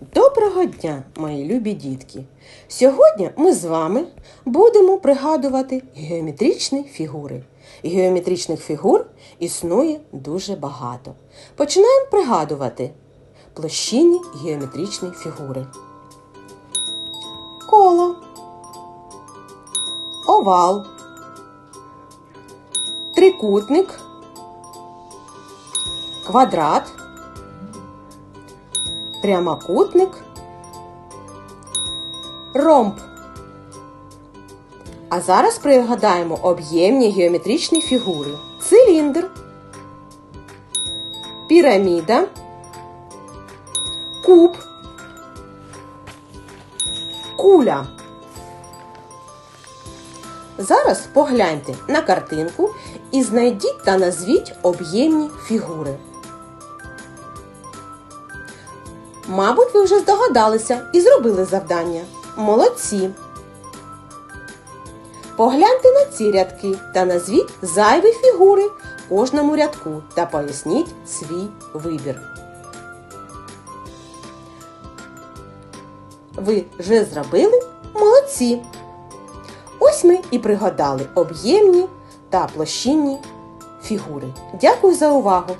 Доброго дня, мої любі дітки! Сьогодні ми з вами будемо пригадувати геометричні фігури. Геометричних фігур існує дуже багато. Починаємо пригадувати площинні геометричні фігури. Коло, овал, трикутник, квадрат прямокутник, ромб. А зараз пригадаємо об'ємні геометричні фігури. Циліндр, піраміда, куб, куля. Зараз погляньте на картинку і знайдіть та назвіть об'ємні фігури. Мабуть, ви вже здогадалися і зробили завдання. Молодці! Погляньте на ці рядки та назвіть зайві фігури кожному рядку та поясніть свій вибір. Ви вже зробили молодці! Ось ми і пригадали об'ємні та площинні фігури. Дякую за увагу!